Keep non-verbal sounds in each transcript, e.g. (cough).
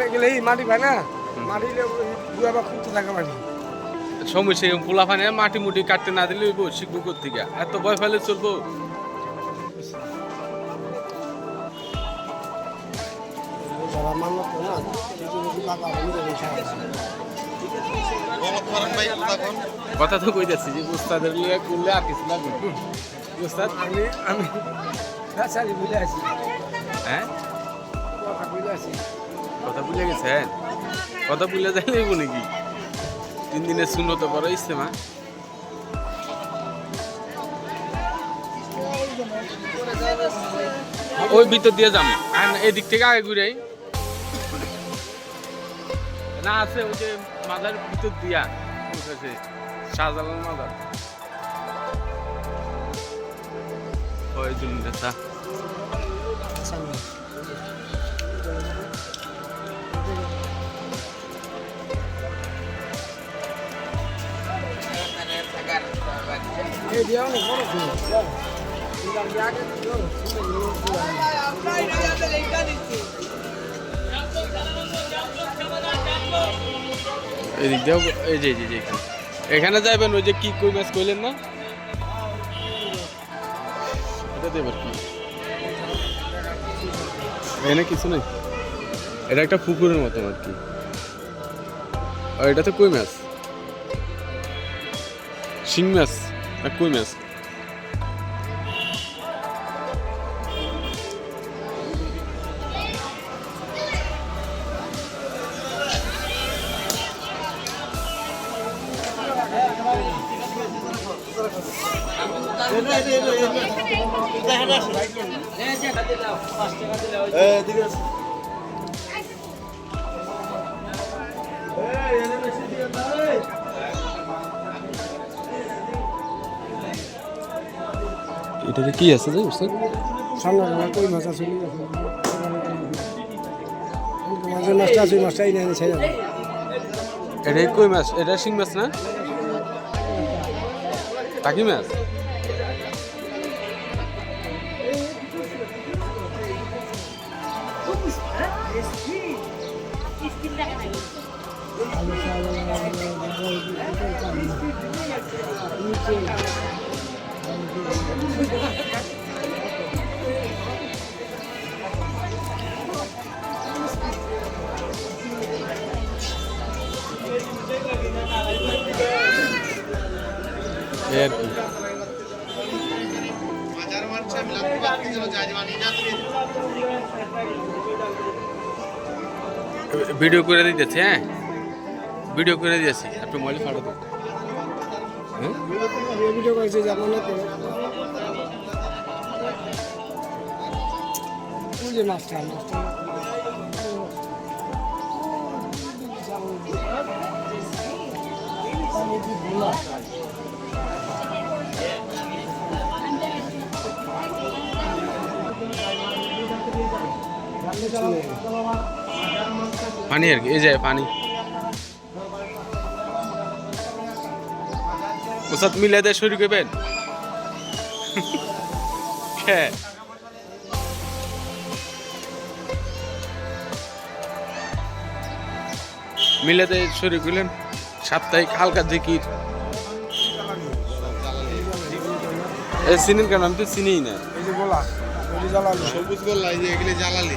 ওখানে গেলে এই মাটি পায় না মাটি দুয়াবা খুঁজতে থাকে মাটি। সমস্যা পোলা ফানে মাটি মুটি কাটতে না দিলে শিখব থেকে এত ভয় ফেলে চলবো। কথা তো কই যাচ্ছি যে উস্তাদের লিয়ে করলে আর কিছু লাগবে উস্তাদ? আমি আমি রাসারি বুঝে আছি হ্যাঁ? কথা বুঝে আছি কথা ভুলে গেছেন? কথা ভুলে যাই হইব নাকি? তিন দিনের শূন্য তো বড় ইস্তেমা ওই ভিতর দিয়ে যাম। আর এদিক থেকে আগে ঘুরে না, আছে ওই যে মাজার ভিতর দিয়া। উঠেছে শাহজালাল মাজার। ওই জন্য এই যে যে এখানে। এখানে যাবেন ওই যে কি কই মাছ কইলেন না? এটা দেবার কি? এখানে কিছু নেই। এটা একটা পুকুরের মতো আর কি। আর এটা তো কই মাছ শিং মাছ না কই মাছ এটাতে কি আছে যে বুঝছেন সামনে কই মাছ এটা কই মাছ? এটা শিং মাছ না? টাকি মাছ? আর কি ভিডিও করে দিতেছি হ্যাঁ? ভিডিও করে দিয়েছি আপনি মোবাইল ফাটা দেন ভিডিও করেছে যেমন না যে মাছটা পানি আর কি এই যে পানি। ওসাদ মিলে দেয় শুরু করবেন? (laughs) হ্যাঁ। মিলে দেয় শুরু করলেন সাপ্তাহিক হালকা জিকির। এই চিনেন কেন? আমি তো চিনিই না। সবুজ গোল্লা এগুলি জ্বালালি।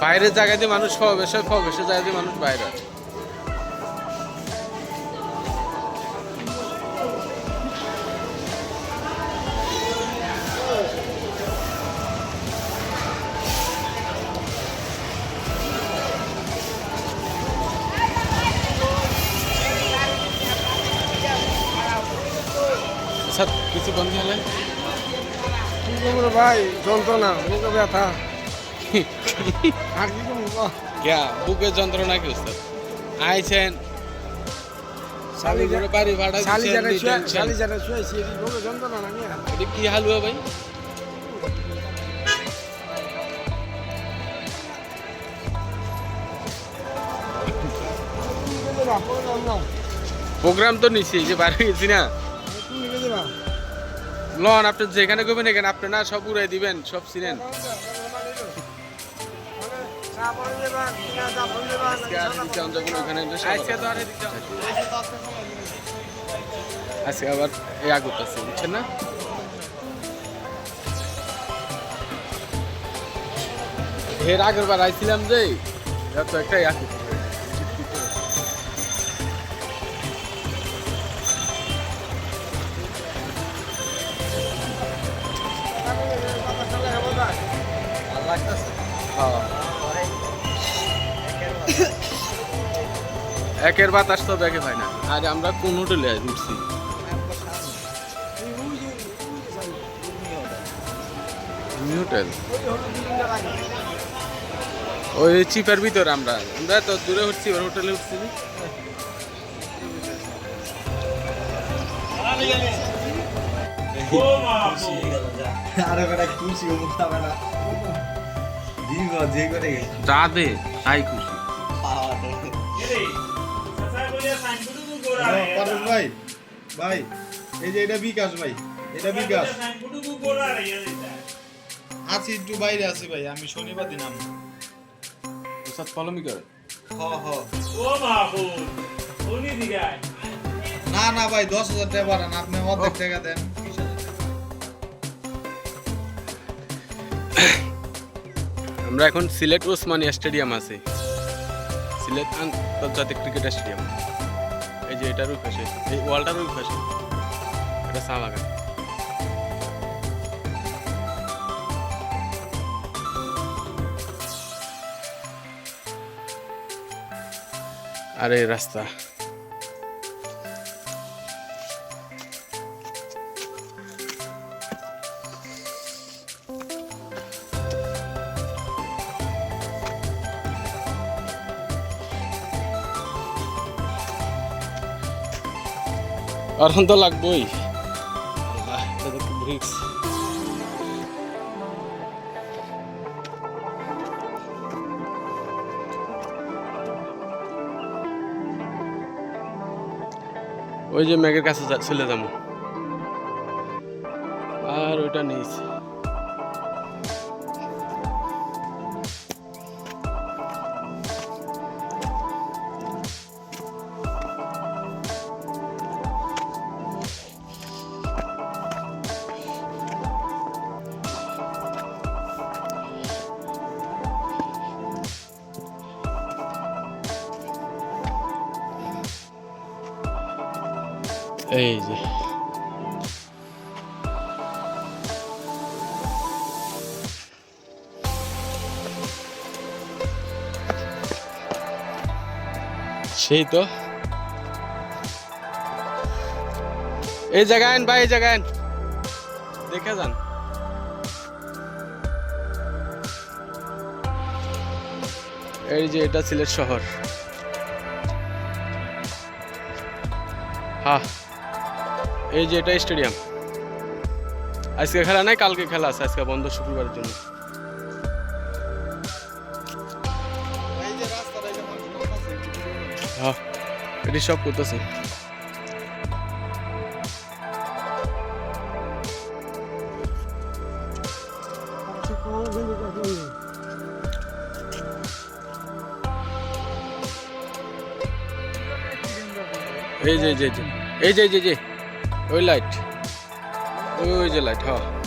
বাইরের জায়গা দিয়ে মানুষ সমাবেশ হয় সমাবেশের জায়গা দিয়ে মানুষ বাইরে। কিছু বন্ধু হলে ভাই? যন্ত্রণা ব্যথা। ক্যা বুকের যন্ত্রণা কি স্যার আইছেন শালি করে বাড়ি ভাড়া শালি যারা শুয়ে। শালি শুয়েছি যন্ত্রণা না এটা কি হালুয়া ভাই প্রোগ্রাম তো নিছি যে বাইরে গেছি না লন আপনি যেখানে করবেন এখানে আপনি না সব উড়াই দিবেন সব চিনেন আজকে আবার এই আগুত আছে, বুঝছেন না? এর আগের বার আইছিলাম যে এত একটা আগুত। একের বাতাস তো দেখে হয় না। আর আমরা কোন হোটেলে উঠছি? হোটেল? ওই চিপের ভিতর আমরা। আমরা তো দূরে উঠছি ওর হোটেলে উঠছি। গেছে। তাই খুশি। ভাই ভাই এই যে এটা বিকাশ ভাই এটা বিকাশ। আছি একটু বাইরে আছি ভাই আমি শনিবার দিন আমি করে? হ হ। না না ভাই দশ হাজার টাকা পারেন আপনি অর্ধেক টাকা দেন। আমরা এখন সিলেট ওসমানী স্টেডিয়াম আছে। সিলেট আন্তর্জাতিক ক্রিকেট স্টেডিয়াম। যে এটার ওই পাশে এই ওয়ালটার ওই পাশে এটা চা বাগান। আরে রাস্তা। এখন তো লাগবই। রিস্ক ওই যে ম্যাগের কাছে চলে যাব। আর ওইটা নিস। সেই তো এই জায়গায় ভাই, এই জায়গায় দেখে যান। এই যে এটা সিলেট শহর। হ্যাঁ এই যে এটা স্টেডিয়াম। আজকে খেলা নাই, কালকে খেলা আছে, আজকে বন্ধ শুক্রবারের জন্য। এটি সব করতেছে এই যে এই যে এই যে এই যে ওই লাইট ওই যে লাইট হ্যাঁ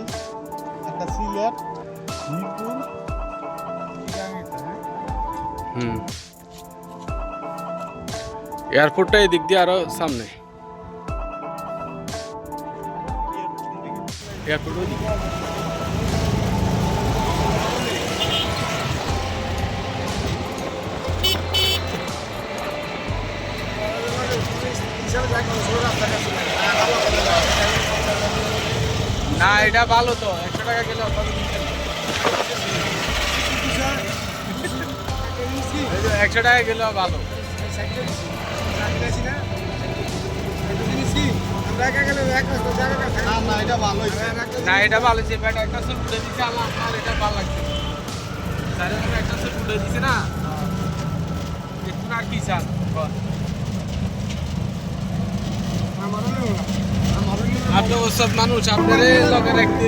করা একটা সিলেট মিরপুর? হুম এয়ারপোর্টটা এই দিক দিয়ে আরও সামনে এয়ারপোর্ট ওই দিকে। না, এটা ভালো তো, একশো টাকা যে একশো টাকা গেলে ভালো। না, এটা ভালো, যে ব্যাট একটা সুট উঠে আমার আমার এটা ভালো লাগছে। স্যার একটা সুট উঠে দিছে না? একটু আর কি চান। বল। আপনি ওসব মানুষ, আপনার লগে রাখতে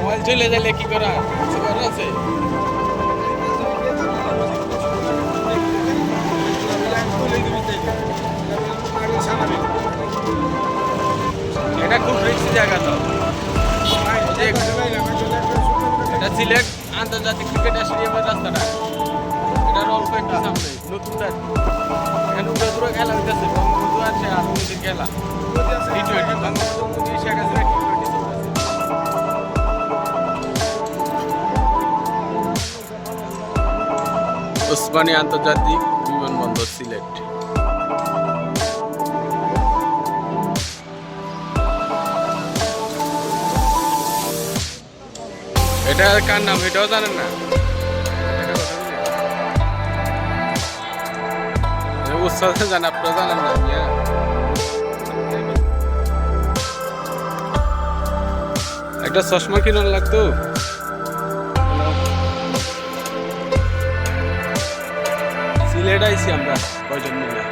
মোবাইল চলে গেলে কি করা কিছু আছে। এটা খুব রিক্সি জায়গা তো। এটা সিলেট আন্তর্জাতিক ক্রিকেট স্টেডিয়ামের রাস্তাটা। এটার অল্প একটু সামনে নতুনটা এখানে উড়ে দূরে খেলা হইতেছে, বঙ্গবন্ধু আছে আর খেলা। টি আন্তর্জাতিক বিমানবন্দর সিলেট এটা কার নাম? এটাও জানেন না? উৎসাহ জান জানেন না? একটা চশমা কিনার লাগতো সিলেট আইছি আমরা কয়জন মিলে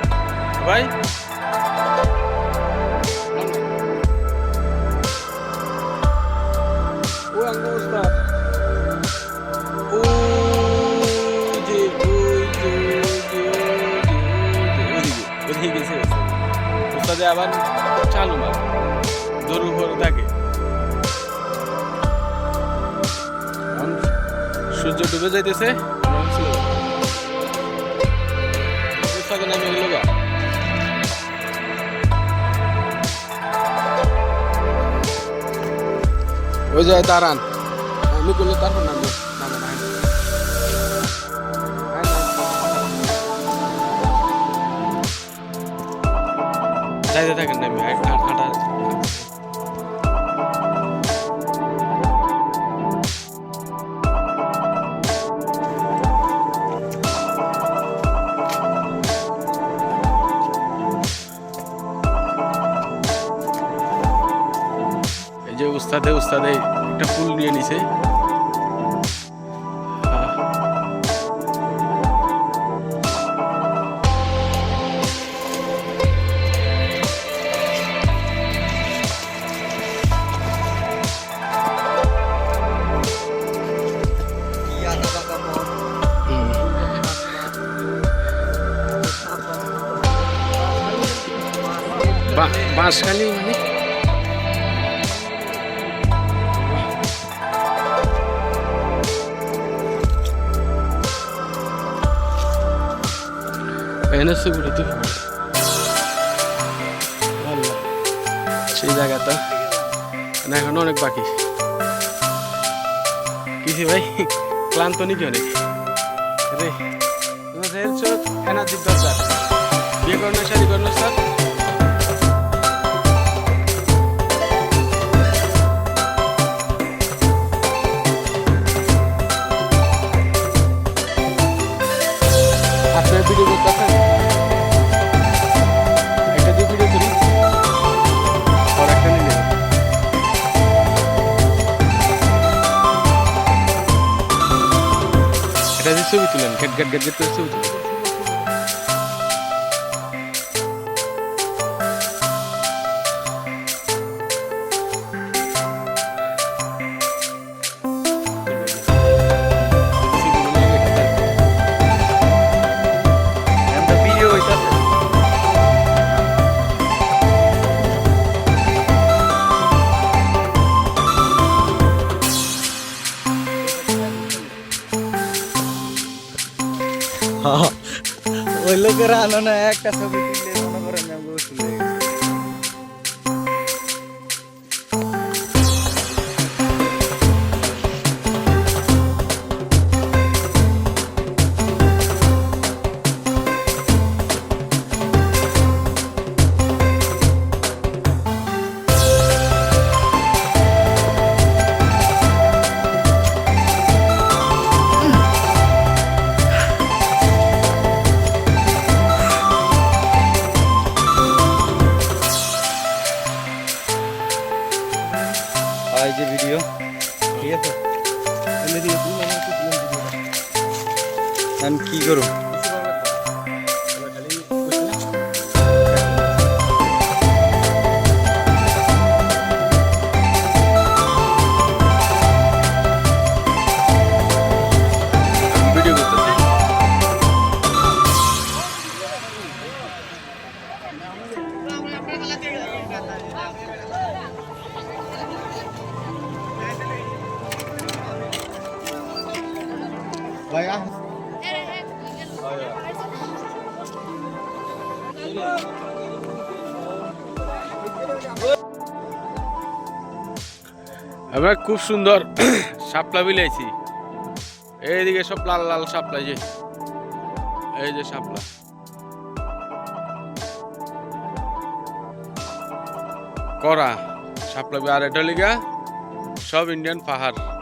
ভাই ওদিকে গেছে উস্তাদে আবার চালু মার উপরে থাকে সূর্য ডুবে যাইতেছে। ওই যে দাঁড়ান। আমি করলে তারপর নামবো যাইতে থাকেন আমি হাঁটা। উস্তাদে উস্তাদে একটা ফুল নিয়ে নিছে। বাঁশখালী মানে এখানে সুগুলো তো আল্লাহ সেই জায়গাটা না এখন অনেক বাকি কিছু ভাই ক্লান্ত নাকি অনেক রে এনার্জির দরকার বিয়ে করোনা শাড়ি করোনা স্যার দিয়ে ছবি আনো না একটা ছবি তুললে ভাই, আহ। আমরা খুব সুন্দর শাপলা বিলাইছি। এইদিকে সব লাল লাল এই যে। এই যে শাপলা করা শাপলা বি- আর এটা লিগা সব ইন্ডিয়ান পাহাড়।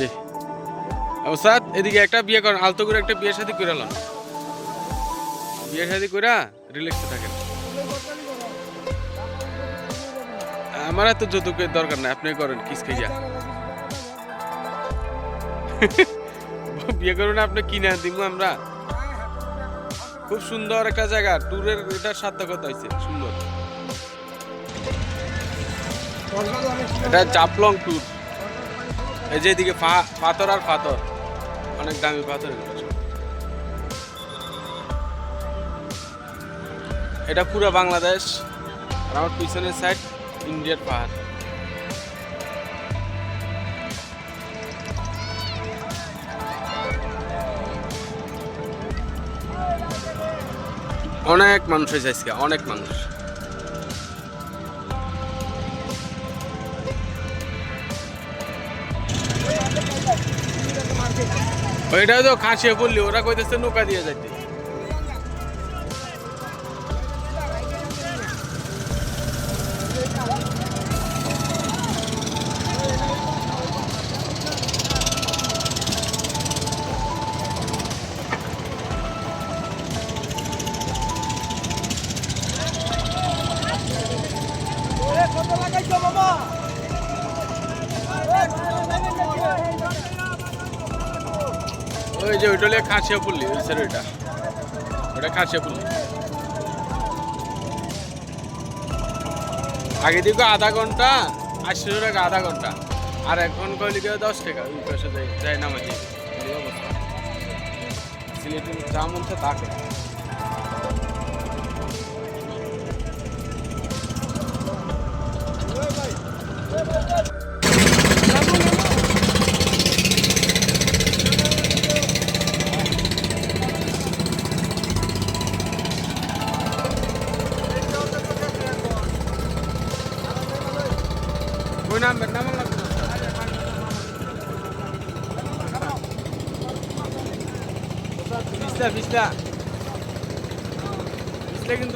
যে অবসাদ এদিকে একটা বিয়ে করেন আলতো করে একটা বিয়ে শাদি করে আলাম বিয়ে শাদি করে রিল্যাক্সে থাকেন। আমার এত যৌতুকের দরকার নাই আপনি করেন কিসকে গিয়া বিয়ে করুন, আপনি কিনে দিব আমরা। খুব সুন্দর একটা জায়গা, ট্যুরের এটা সার্থকতা হয়েছে সুন্দর। এটা জাপলং ট্যুর। এই যে এদিকে পাথর আর পাথর অনেক দামি পাথর এটা পুরো বাংলাদেশ, আর আমার পিছনের সাইড ইন্ডিয়ার পাহাড়। অনেক মানুষ হয়েছে আজকে, অনেক মানুষ। ওইটা তো খাসিয়ে পড়লি ওরা কইতেছে নৌকা দিয়ে যাইতে। যে ওইটা হলে খাসিয়া পল্লি ওই ওইটা। ওটা খাসিয়া পল্লি আগে দিকে আধা ঘণ্টা আশি টাকা আধা ঘণ্টা। আর এখন কইলিকে দশ টাকা, ওই পয়সা যাই যাই না মাঝে। অবস্থা। সিলেটে যা মন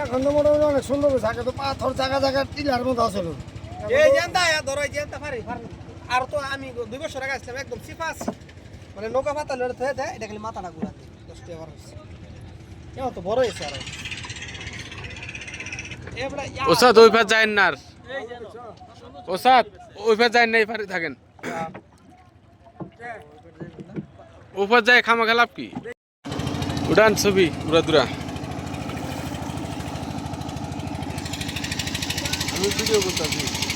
এখন তো মোটামুটি অনেক সুন্দর আগে তো পাথর জায়গা জায়গা টিলার মতো আসলো এই জানতা ধরো এই জানতা পারি আর তো আমি দুই বছর আগে আসলাম একদম সিফাস মানে নৌকা পাতা লড়ে থয়ে দেয় এটা খালি মাথাটা ঘুরা দেয় দশ টাকা তো বড় হয়েছে আরও ওসাদ ওই যায় না আর। ওসাদ ওই যায় না এই পারে থাকেন। ওপার যায় খামা খেলাপ কি? উড়ান ছবি উড়া দুরা। আমি ভিডিও করতেছি।